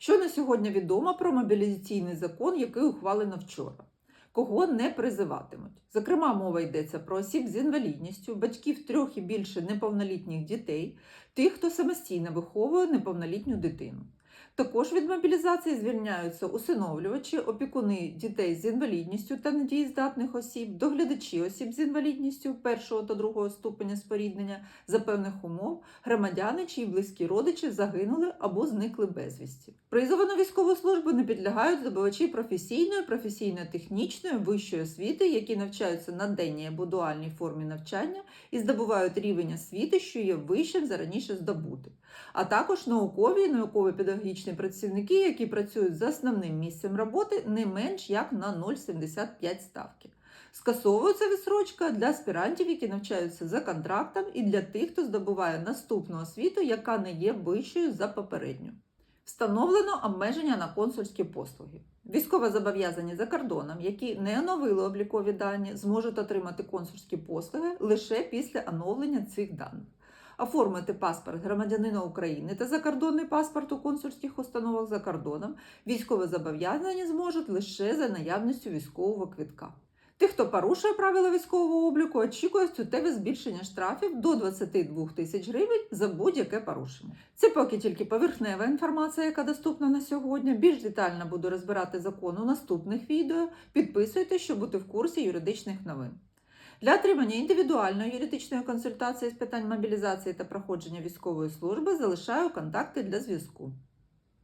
Що на сьогодні відомо про мобілізаційний закон, який ухвалено вчора? Кого не призиватимуть? Зокрема, мова йдеться про осіб з інвалідністю, батьків трьох і більше неповнолітніх дітей, тих, хто самостійно виховує неповнолітню дитину. Також від мобілізації звільняються усиновлювачі, опікуни дітей з інвалідністю та недієздатних осіб, доглядачі осіб з інвалідністю першого та другого ступеня споріднення за певних умов, громадяни, чиї близькі родичі загинули або зникли безвісті. Призову на військову службу не підлягають здобувачі професійної, професійно-технічної вищої освіти, які навчаються на денній або дуальній формі навчання і здобувають рівень освіти, що є вищим за раніше здобутим, а також наукові і науково-педагогічні працівники, які працюють за основним місцем роботи не менш як на 0,75 ставки. Скасовується відсрочка для аспірантів, які навчаються за контрактом, і для тих, хто здобуває наступну освіту, яка не є вищою за попередню. Встановлено обмеження на консульські послуги. Військовозобов'язані за кордоном, які не оновили облікові дані, зможуть отримати консульські послуги лише після оновлення цих даних. Оформити паспорт громадянина України та закордонний паспорт у консульських установах за кордоном військовозобов'язані зможуть лише за наявністю військового квитка. Тих, хто порушує правила військового обліку, очікує суттєве збільшення штрафів до 22 тисяч гривень за будь-яке порушення. Це поки тільки поверхнева інформація, яка доступна на сьогодні. Більш детально буду розбирати закон у наступних відео. Підписуйтесь, щоб бути в курсі юридичних новин. Для отримання індивідуальної юридичної консультації з питань мобілізації та проходження військової служби залишаю контакти для зв'язку.